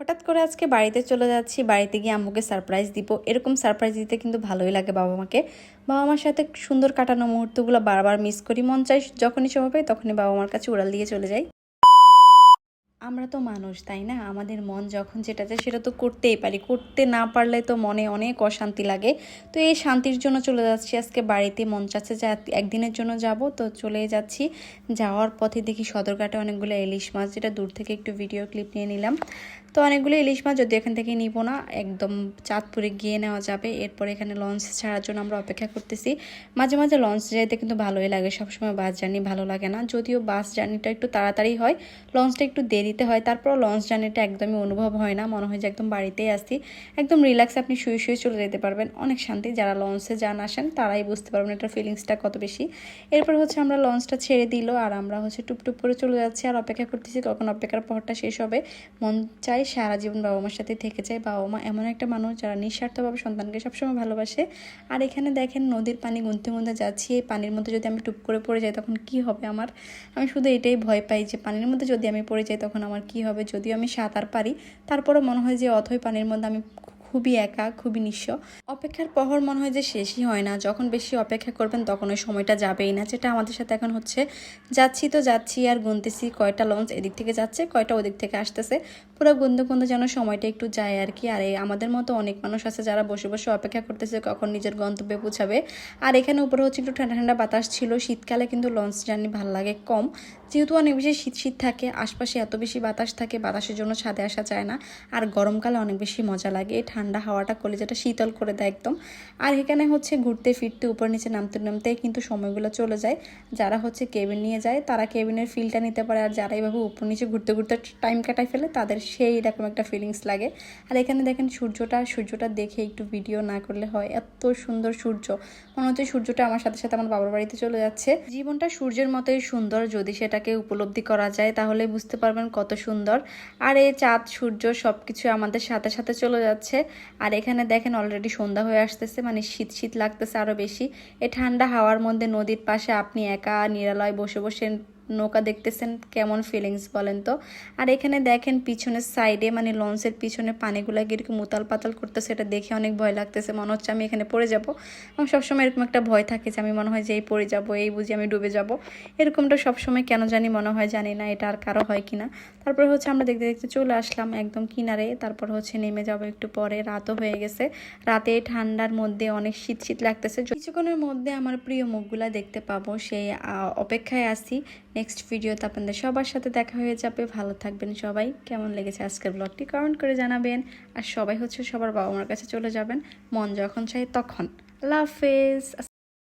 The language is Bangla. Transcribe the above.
হঠাৎ করে আজকে বাড়িতে চলে যাচ্ছি, বাড়িতে গিয়ে আম্মুকে সারপ্রাইজ দিব। এরকম সারপ্রাইজ দিতে কিন্তু ভালোই লাগে বাবা মাকে বাবা মার সাথে সুন্দর কাটানো মুহূর্তগুলো বারবার মিস করি। মন চাই যখনই সময় পাই তখনই বাবা মার কাছে উড়াল দিয়ে চলে যাই। আমরা তো মানুষ, তাই না? আমাদের মন যখন যেটা চায় সেটা তো করতেই পারি। করতে না পারলে তো মনে অনেক অশান্তি লাগে। তো এই শান্তির জন্য চলে যাচ্ছি। আজকে বাড়িতে মন চাচ্ছে যে একদিনের জন্য যাব। তো চলে যাচ্ছি। যাওয়ার পথে দেখি সদরঘাটে অনেকগুলো ইলিশ মাছ। যেটা দূর থেকে একটু ভিডিও ক্লিপ নিয়ে নিলাম। তো অনেকগুলো ইলিশ মাছ যদি এখান থেকে নিব না, একদম চাঁদপুরে গিয়ে নেওয়া যাবে। এরপর এখানে লঞ্চ ছাড়ার জন্য আমরা অপেক্ষা করতেছি। মাঝে মাঝে লঞ্চ যাইতে কিন্তু ভালোই লাগে। সবসময় বাস জার্নি ভালো লাগে না। যদিও বাস জার্নিটা একটু তাড়াতাড়ি হয়, লঞ্চটা একটু দেরিতে হয় তারপর লঞ্চ জার্নিটা একদমই অনুভব হয় না। মনে হয় যে একদম বাড়িতেই আসি একদম রিল্যাক্সে আপনি শুয়ে শুয়ে চলে যেতে পারবেন। অনেক শান্তি। যারা লঞ্চে যান আসেন, তারাই বুঝতে পারবেন এটার ফিলিংসটা কত বেশি। এরপর হচ্ছে আমরা লঞ্চটা ছেড়ে দিল আর আমরা হচ্ছে টুপটুপ করে চলে যাচ্ছি আর অপেক্ষা করতেছি কখন অপেক্ষার পরটা শেষ হবে। মন চাই সারা জীবন বাবা মার সাথে থেকে যায়। বাবা মা এমন একটা মানুষ যারা নিঃস্বার্থভাবে সন্তানকে সবসময় ভালোবাসে। আর এখানে দেখেন নদীর পানি গুনতে গুনতে যাচ্ছি। এই পানির মধ্যে যদি আমি টুপ করে পড়ে যাই তখন কি হবে আমার? আমি শুধু এটাই ভয় পাই যে পানির মধ্যে যদি আমি পড়ে যাই তখন আমার কি হবে? যদিও আমি সাঁতার পারি তারপরে মনে হয় যে অথই পানির মধ্যে আমি খুবই একা, খুবই নিঃস্ব। অপেক্ষার প্রহর মনে হয় যে শেষই হয় না। যখন বেশি অপেক্ষা করবেন তখন ওই সময়টা যাবেই না। যেটা আমাদের সাথে এখন হচ্ছে, যাচ্ছি তো যাচ্ছি আর গুনতেছি, কয়টা লঞ্চ এদিক থেকে যাচ্ছে, কয়টা ওদিক থেকে আসতেছে। পুরো গুনতে গুনতে যেন সময়টা একটু যায় আর কি। আর আমাদের মতো অনেক মানুষ আছে যারা বসে বসে অপেক্ষা করতেছে, কখন নিজের গন্তব্যে পৌঁছাবে। আর এখানে উপরে হচ্ছে একটু ঠান্ডা ঠান্ডা বাতাস ছিল। শীতকালে কিন্তু লঞ্চ জার্নি ভালো লাগে কম। যেহেতু অনেক বেশি শীত শীত থাকে, আশপাশে এত বেশি বাতাস থাকে, বাতাসের জন্য ছাদে আসা যায় না। আর গরমকালে অনেক বেশি মজা লাগে। এই ঠান্ডা হাওয়াটা কলেজাটা শীতল করে দেয় একদম। আর এখানে হচ্ছে ঘুরতে, ফিরতে, উপর নিচে নামতে নামতে কিন্তু সময়গুলো চলে যায়। যারা হচ্ছে কেবিন নিয়ে যায়, তারা কেবিনের ফিলটা নিতে পারে। আর যারা এইভাবে উপর নিচে ঘুরতে ঘুরতে টাইম কাটাই ফেলে, তাদের সেই রকম একটা ফিলিংস লাগে। আর এখানে দেখেন সূর্যটা সূর্যটা দেখে একটু ভিডিও না করলে হয়। এত সুন্দর সূর্য। মনে হচ্ছে সূর্যটা আমার সাথে সাথে আমার বাবার বাড়িতে চলে যাচ্ছে। জীবনটা সূর্যের মতোই সুন্দর। যদি সেটাকে উপলব্ধি করা যায়, তাহলে বুঝতে পারবেন কত সুন্দর। আর এই চাঁদ, সূর্য সব কিছু আমাদের সাথে সাথে চলে যাচ্ছে। আর এখানে দেখেন অলরেডি সন্ধ্যা হয়ে আসতেছে মানে শীত শীত লাগতেছে আরও বেশি। এ ঠান্ডা হাওয়ার মধ্যে নদীর পাশে আপনি একা, নিরালয় বসে বসে নৌকা দেখতেছেন কেমন ফিলিংস বলেন তো? আর এখানে দেখেন পিছনের সাইডে মানে লঞ্চের পিছনে পানিগুলা কীরকম উতাল পাতাল করতেছে, এটা দেখে অনেক ভয় লাগতেছে। মনে হচ্ছে আমি এখানে পড়ে যাব। আমার সবসময় এরকম একটা ভয় থাকে যে, আমি মনে হয় যে এই পড়ে যাব, এই বুঝি আমি ডুবে যাব। এরকমটা সবসময় কেন জানি মনে হয়, জানি না এটা আর কারও হয় কিনা। তারপরে হচ্ছে আমরা দেখতে দেখতে চলে আসলাম একদম কিনারে। তারপর হচ্ছে নেমে যাব একটু পরে, রাতও হয়ে গেছে। রাতে ঠান্ডার মধ্যে অনেক শীত শীত লাগতেছে। কিছুক্ষণের মধ্যে আমার প্রিয় মুখগুলা দেখতে পাবো। সেই অপেক্ষায় আছি। নেক্সট ভিডিওতে আপনাদের সবার সাথে দেখা হয়ে যাবে। ভালো থাকবেন সবাই। কেমন লেগেছে আজকের ব্লগটি কমেন্ট করে জানাবেন। আর সবাই হচ্ছে সবার বাবা মার কাছে চলে যাবেন। মন যখন চাই তখন। আল্লাহ হাফেজ।